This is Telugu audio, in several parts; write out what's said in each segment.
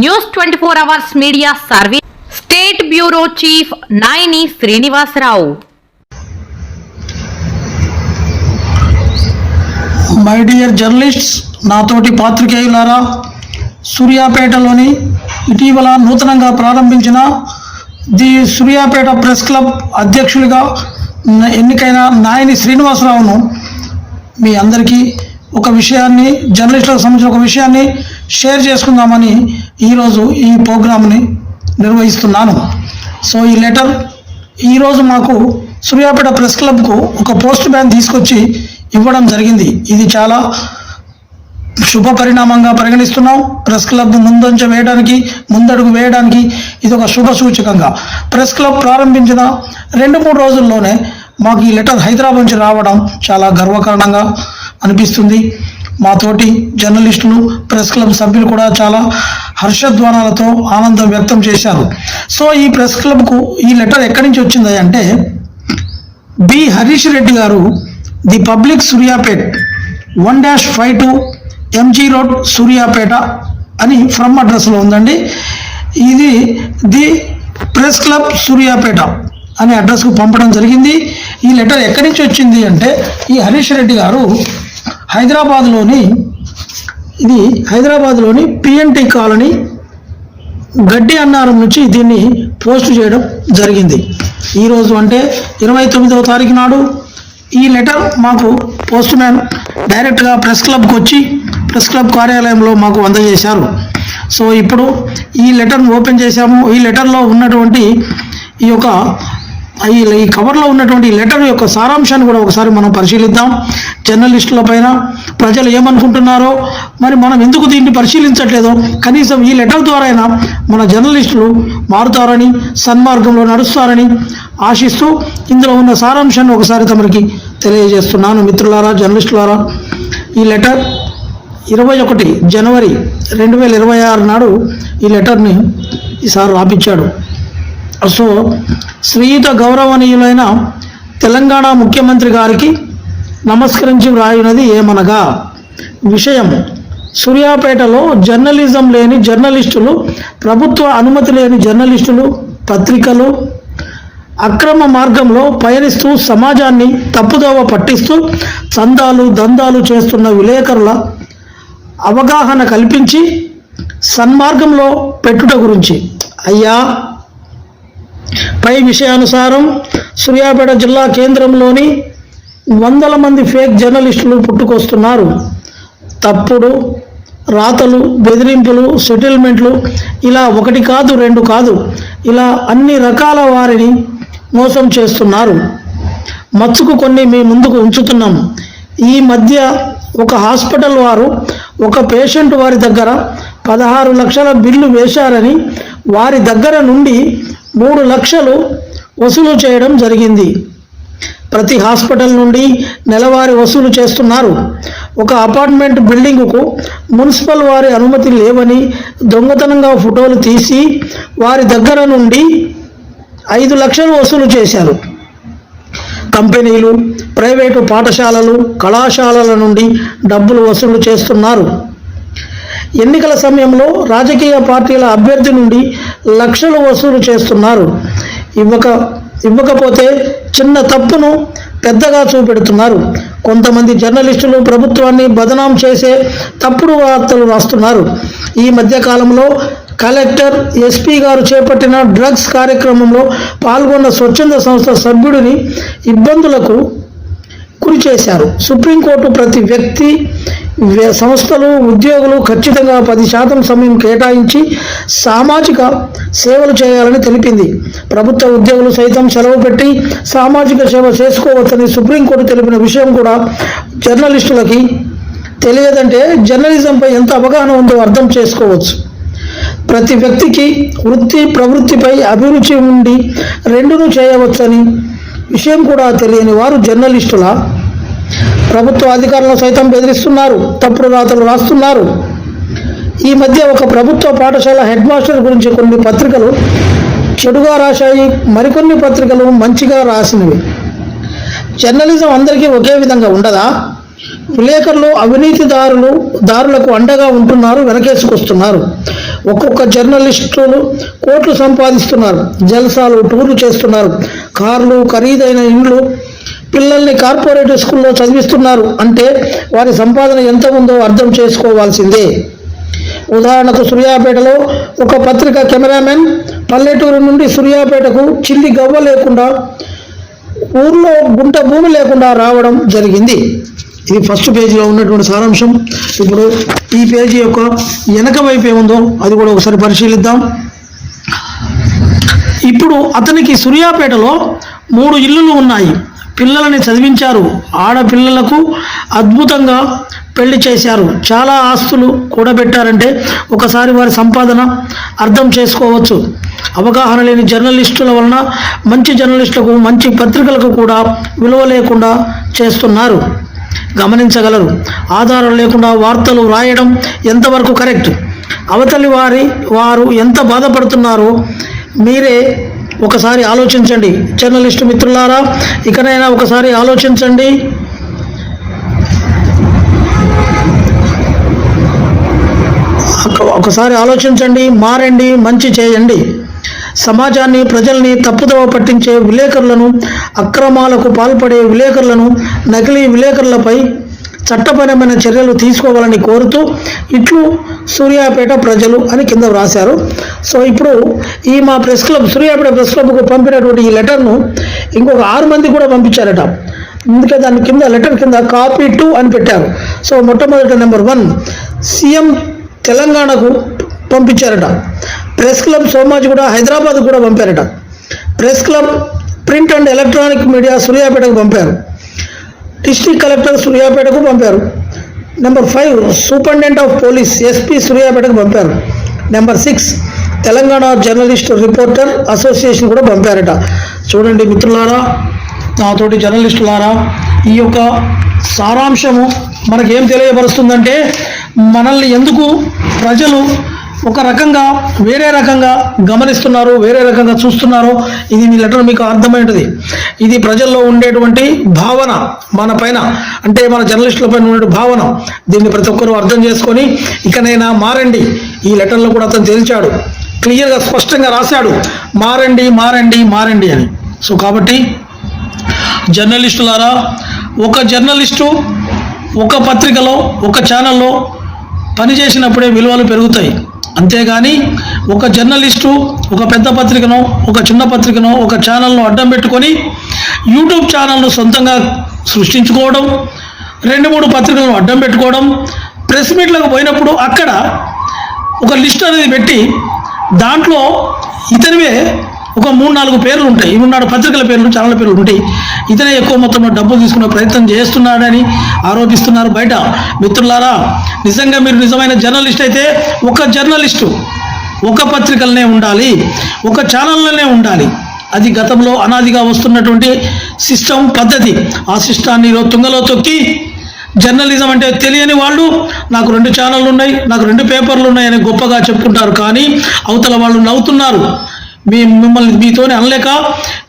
News twenty four hours media service. State bureau chief Nayani Srinivasarao. My dear journalists నాతోటి పాత్రికేయులారా సూర్యాపేటలోని ఇటీవల నూతనంగా ప్రారంభించిన ది సూర్యాపేట ప్రెస్ క్లబ్ అధ్యక్షులుగా ఎన్నికైన నాయని శ్రీనివాసరావును మీ అందరికీ ఒక విషయాన్ని జర్నలిస్టులకు సంబంధించిన ఒక విషయాన్ని షేర్ చేసుకుందామని ఈరోజు ఈ ప్రోగ్రామ్ని నిర్వహిస్తున్నాను. సో ఈ లెటర్ ఈరోజు మాకు సూర్యాపేట ప్రెస్ క్లబ్కు ఒక పోస్ట్ బ్యాన్ తీసుకొచ్చి ఇవ్వడం జరిగింది. ఇది చాలా శుభ పరిణామంగా పరిగణిస్తున్నాం. ప్రెస్ క్లబ్ ముందంజ వేయడానికి ముందడుగు వేయడానికి ఇది ఒక శుభ సూచకంగా. ప్రెస్ క్లబ్ ప్రారంభించిన రెండు మూడు రోజుల్లోనే మాకు ఈ లెటర్ హైదరాబాద్ నుంచి రావడం చాలా గర్వకారణంగా అనిపిస్తుంది. మా తోటి జర్నలిస్టులు ప్రెస్ క్లబ్ సభ్యులు కూడా చాలా హర్షధ్వానాలతో ఆనందం వ్యక్తం చేశారు. సో ఈ ప్రెస్ క్లబ్కు ఈ లెటర్ ఎక్కడి నుంచి వచ్చింది అంటే B. Harish Reddy garu the public Suryapet one dash five two MG road Suryapet అని ఫ్రమ్ అడ్రస్లో ఉందండి. ఇది ది ప్రెస్ క్లబ్ సూర్యాపేట అనే అడ్రస్కు పంపడం జరిగింది. ఈ లెటర్ ఎక్కడి నుంచి వచ్చింది అంటే ఈ హరీష్ రెడ్డి గారు హైదరాబాద్లోని ఇది హైదరాబాద్లోని పిఎన్టీ కాలనీ గడ్డి అన్నారం నుంచి దీన్ని పోస్ట్ చేయడం జరిగింది. ఈరోజు అంటే ఇరవై తొమ్మిదవ తారీఖు నాడు ఈ లెటర్ మాకు పోస్ట్ మ్యాన్ డైరెక్ట్గా ప్రెస్ క్లబ్కి వచ్చి ప్రెస్ క్లబ్ కార్యాలయంలో మాకు అందజేశారు. సో ఇప్పుడు ఈ లెటర్ను ఓపెన్ చేశాము. ఈ లెటర్లో ఉన్నటువంటి ఈ యొక్క ఈ కవర్లో ఉన్నటువంటి లెటర్ యొక్క సారాంశాన్ని కూడా ఒకసారి మనం పరిశీలిద్దాం. జర్నలిస్టుల పైన ప్రజలు ఏమనుకుంటున్నారో మరి మనం ఎందుకు దీన్ని పరిశీలించట్లేదో? కనీసం ఈ లెటర్ ద్వారా అయినా మన జర్నలిస్టులు మారుతారని సన్మార్గంలో నడుస్తారని ఆశిస్తూ ఇందులో ఉన్న సారాంశాన్ని ఒకసారి తమరికి తెలియజేస్తున్నాను. మిత్రులారా జర్నలిస్టులారా ఈ లెటర్ ఇరవై ఒకటి జనవరి రెండు వేల ఇరవై ఆరు నాడు ఈ లెటర్ని ఈసారి రాపించాడు. సో శ్రీయుత గౌరవనీయులైన తెలంగాణ ముఖ్యమంత్రి గారికి నమస్కరించి వ్రాయినది ఏమనగా విషయం సూర్యాపేటలో జర్నలిజం లేని జర్నలిస్టులు ప్రభుత్వ అనుమతి లేని జర్నలిస్టులు పత్రికలు అక్రమ మార్గంలో పయనిస్తూ సమాజాన్ని తప్పుదోవ పట్టిస్తూ చందాలు దందాలు చేస్తున్న విలేకరుల అవగాహన కల్పించి సన్మార్గంలో పెట్టుట గురించి. అయ్యా పై విషయానుసారం సూర్యాపేట జిల్లా కేంద్రంలోని వందల మంది ఫేక్ జర్నలిస్టులు పుట్టుకొస్తున్నారు. తప్పుడు రాతలు బెదిరింపులు సెటిల్మెంట్లు ఇలా ఒకటి కాదు రెండు కాదు ఇలా అన్ని రకాల వారిని మోసం చేస్తున్నారు. మచ్చుకు కొన్ని మీ ముందుకు ఉంచుతున్నాం. ఈ మధ్య ఒక హాస్పిటల్ వారు ఒక పేషెంట్ వారి దగ్గర పదహారు లక్షల బిల్లు వేశారని వారి దగ్గర నుండి మూడు లక్షలు వసూలు చేయడం జరిగింది. ప్రతి హాస్పిటల్ నుండి నెలవారీ వసూలు చేస్తున్నారు. ఒక అపార్ట్మెంట్ బిల్డింగుకు మున్సిపల్ వారి అనుమతి లేవని దొంగతనంగా ఫోటోలు తీసి వారి దగ్గర నుండి ఐదు లక్షలు వసూలు చేశారు. కంపెనీలు ప్రైవేటు పాఠశాలలు కళాశాలల నుండి డబ్బులు వసూలు చేస్తున్నారు. ఎన్నికల సమయంలో రాజకీయ పార్టీల అభ్యర్థి నుండి లక్షలు వసూలు చేస్తున్నారు. ఇవ్వక ఇవ్వకపోతే చిన్న తప్పును పెద్దగా చూపెడుతున్నారు. కొంతమంది జర్నలిస్టులు ప్రభుత్వాన్ని బదనాం చేసే తప్పుడు వార్తలు రాస్తున్నారు. ఈ మధ్య కాలంలో కలెక్టర్ ఎస్పీ గారు చేపట్టిన డ్రగ్స్ కార్యక్రమంలో పాల్గొన్న స్వచ్ఛంద సంస్థ సభ్యుడిని ఇబ్బందులకు గురి చేశారు సుప్రీంకోర్టు ప్రతి వ్యక్తి సంస్థలు ఉద్యోగులు ఖచ్చితంగా పది శాతం సమయం కేటాయించి సామాజిక సేవలు చేయాలని తెలిపింది. ప్రభుత్వ ఉద్యోగులు సైతం సెలవు పెట్టి సామాజిక సేవ చేసుకోవచ్చని సుప్రీంకోర్టు తెలిపిన విషయం కూడా జర్నలిస్టులకి తెలియదంటే జర్నలిజంపై ఎంత అవగాహన ఉందో అర్థం చేసుకోవచ్చు. ప్రతి వ్యక్తికి వృత్తి ప్రవృత్తిపై అభిరుచి ఉండి రెండును చేయవచ్చని విషయం కూడా తెలియని వారు జర్నలిస్టుల ప్రభుత్వ అధికారులను సైతం బెదిరిస్తున్నారు తప్పుడు రాతలు రాస్తున్నారు. ఈ మధ్య ఒక ప్రభుత్వ పాఠశాల హెడ్ మాస్టర్ గురించి కొన్ని పత్రికలు చెడుగా రాశాయి మరికొన్ని పత్రికలు మంచిగా రాసినవి. జర్నలిజం అందరికీ ఒకే విధంగా ఉండదా? విలేకరులు అవినీతిదారులు దారులకు అండగా ఉంటున్నారు వెనకేసుకొస్తున్నారు. ఒక్కొక్క జర్నలిస్టులు కోట్లు సంపాదిస్తున్నారు జల్సాలు టూర్లు చేస్తున్నారు. కార్లు ఖరీదైన ఇండ్లు పిల్లల్ని కార్పొరేట్ స్కూల్లో చదివిస్తున్నారు అంటే వారి సంపాదన ఎంత ఉందో అర్థం చేసుకోవాల్సిందే. ఉదాహరణకు సూర్యాపేటలో ఒక పత్రిక కెమెరామెన్ పల్లెటూరు నుండి సూర్యాపేటకు చిల్లి గవ్వ లేకుండా ఊర్లో గుంట భూమి లేకుండా రావడం జరిగింది. ఇది ఫస్ట్ పేజీలో ఉన్నటువంటి సారాంశం. ఇప్పుడు ఈ పేజీ యొక్క వెనక వైపు ఏముందో అది కూడా ఒకసారి పరిశీలిద్దాం. ఇప్పుడు అతనికి సూర్యాపేటలో మూడు ఇల్లులు ఉన్నాయి. పిల్లలని చదివించారు. ఆడపిల్లలకు అద్భుతంగా పెళ్ళి చేశారు. చాలా ఆస్తులు కూడబెట్టారంటే ఒకసారి వారి సంపాదన అర్థం చేసుకోవచ్చు. అవగాహన లేని జర్నలిస్టుల వలన మంచి జర్నలిస్టులకు మంచి పత్రికలకు కూడా విలువ లేకుండా చేస్తున్నారు. గమనించగలరు. ఆధారం లేకుండా వార్తలు రాయడం ఎంతవరకు కరెక్ట్? అవతలి వారి వారు ఎంత బాధపడుతున్నారో మీరే ఒకసారి ఆలోచించండి. జర్నలిస్టు మిత్రులారా ఇకనైనా ఒకసారి ఆలోచించండి. ఒకసారి ఆలోచించండి మారండి మంచి చేయండి. సమాజాన్ని ప్రజల్ని తప్పుదోవ పట్టించే విలేకరులను అక్రమాలకు పాల్పడే విలేకరులను నకిలీ విలేకరులపై చట్టపరమైన చర్యలు తీసుకోవాలని కోరుతూ ఇట్లు సూర్యాపేట ప్రజలు అని కింద వ్రాశారు. సో ఇప్పుడు ఈ మా ప్రెస్ క్లబ్ సూర్యాపేట ప్రెస్ క్లబ్కు పంపినటువంటి ఈ లెటర్ను ఇంకొక ఆరు మంది కూడా పంపించారట. అందుకే దాని కింద లెటర్ కింద కాపీ టూ అని పెట్టారు. సో మొట్టమొదటి నెంబర్ వన్ సీఎం తెలంగాణకు పంపించారట. ప్రెస్ క్లబ్ సోమాజ్ కూడా హైదరాబాద్ కూడా పంపారట. Press club print and electronic media సూర్యాపేటకు పంపారు. డిస్టిక్ కలెక్టర్ సూర్యాపేటకు పంపారు. Number five superintendent of police SP సూర్యాపేటకు పంపారు. Number six Telangana journalist reporter association కూడా పంపారట. చూడండి మిత్రులారా నాతోటి జర్నలిస్టులారా ఈ యొక్క సారాంశము మనకేం తెలియపరుస్తుందంటే మనల్ని ఎందుకు ప్రజలు ఒక రకంగా వేరే రకంగా గమనిస్తున్నారు వేరే రకంగా చూస్తున్నారో. ఇది మీ లెటర్ మీకు అర్థమైనది ఇది ప్రజల్లో ఉండేటువంటి భావన మన పైన. అంటే మన జర్నలిస్టుల పైన ఉండే భావన. దీన్ని ప్రతి ఒక్కరూ అర్థం చేసుకొని ఇకనైనా మారండి. ఈ లెటర్లో కూడా అతను తెలిచాడు. క్లియర్గా స్పష్టంగా రాశాడు. మారండి మారండి మారండి అని. సో కాబట్టి జర్నలిస్టులారా ఒక జర్నలిస్టు ఒక పత్రికలో ఒక ఛానల్లో పనిచేసినప్పుడే విలువలు పెరుగుతాయి. అంతేగాని ఒక జర్నలిస్టు ఒక పెద్ద పత్రికను ఒక చిన్న పత్రికను ఒక ఛానల్ను అడ్డం పెట్టుకొని యూట్యూబ్ ఛానల్ను సొంతంగా సృష్టించుకోవడం రెండు మూడు పత్రికలను అడ్డం పెట్టుకోవడం ప్రెస్ మీట్లకు పోయినప్పుడు అక్కడ ఒక లిస్ట్ అనేది పెట్టి దాంట్లో ఇతనివే ఒక మూడు నాలుగు పేర్లు ఉంటాయి. ఈ మూడు నాలుగు పత్రికల పేర్లు ఛానల్ పేర్లు ఉంటాయి. ఇతనే ఎక్కువ మొత్తంలో డబ్బులు తీసుకునే ప్రయత్నం చేస్తున్నాడని ఆరోపిస్తున్నారు బయట. మిత్రులారా నిజంగా మీరు నిజమైన జర్నలిస్ట్ అయితే ఒక జర్నలిస్టు ఒక పత్రికలనే ఉండాలి. ఒక ఛానల్లోనే ఉండాలి. అది గతంలో అనాదిగా వస్తున్నటువంటి సిస్టమ్ పద్ధతి. ఆ సిస్టాన్ని తుంగలో తొక్కి జర్నలిజం అంటే తెలియని వాళ్ళు నాకు రెండు ఛానళ్ళు ఉన్నాయి నాకు రెండు పేపర్లు ఉన్నాయని గొప్పగా చెప్పుకుంటారు. కానీ అవతల వాళ్ళు నవ్వుతున్నారు. మీ మిమ్మల్ని మీతోనే అనలేక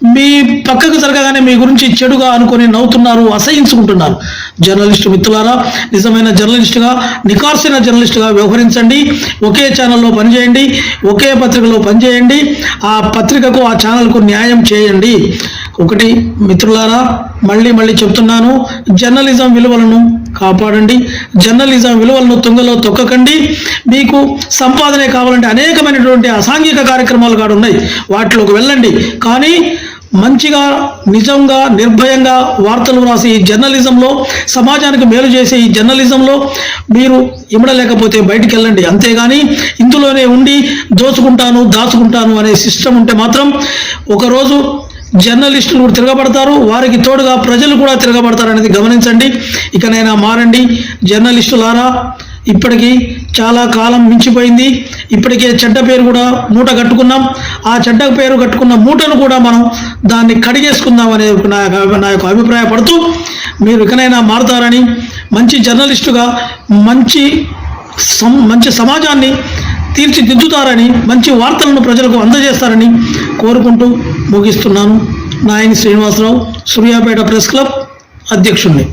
మీ పక్కకు జరగగానే మీ గురించి చెడుగా అనుకొని నవ్వుతున్నారు అసహించుకుంటున్నారు. జర్నలిస్టు మిత్రులారా నిజమైన జర్నలిస్టుగా నికార్సిన జర్నలిస్టుగా వ్యవహరించండి. ఒకే ఛానల్లో పనిచేయండి ఒకే పత్రికలో పనిచేయండి. ఆ పత్రికకు ఆ ఛానల్కు న్యాయం చేయండి. ఒకటి మిత్రులారా మళ్ళీ మళ్ళీ చెప్తున్నాను జర్నలిజం విలువలను కాపాడండి జర్నలిజం విలువలను తుంగలో తొక్కకండి. మీకు సంపాదనే కావాలంటే అనేకమైనటువంటి అసాంఘిక కార్యక్రమాలు కాడు ఉన్నాయి వాటిలోకి వెళ్ళండి. కానీ మంచిగా నిజంగా నిర్భయంగా వార్తలు రాసి ఈ జర్నలిజంలో సమాజానికి మేలు చేసే ఈ జర్నలిజంలో మీరు ఇమడలేకపోతే బయటికి వెళ్ళండి. అంతేగాని ఇందులోనే ఉండి దోచుకుంటాను దాచుకుంటాను అనే సిస్టమ్ ఉంటే మాత్రం ఒకరోజు జర్నలిస్టులు కూడా తిరగబడతారు. వారికి తోడుగా ప్రజలు కూడా తిరగబడతారు అనేది గమనించండి. ఇకనైనా మారండి. జర్నలిస్టులారా ఇప్పటికీ చాలా కాలం మించిపోయింది. ఇప్పటికే చెడ్డ పేరు కూడా మూట కట్టుకున్నాం. ఆ చెడ్డ పేరు కట్టుకున్న మూటను కూడా మనం దాన్ని కడిగేసుకుందాం అనే నా యొక్క- నా యొక్క అభిప్రాయపడుతూ మీరు ఇకనైనా మారుతారని మంచి జర్నలిస్టుగా మంచి సం మంచి సమాజాన్ని తీర్చిదిద్దుతారని మంచి వార్తలను ప్రజలకు అందజేస్తారని కోరుకుంటూ ముగిస్తున్నాను. నాయని శ్రీనివాసరావు సూర్యాపేట ప్రెస్ క్లబ్ అధ్యక్షుడిని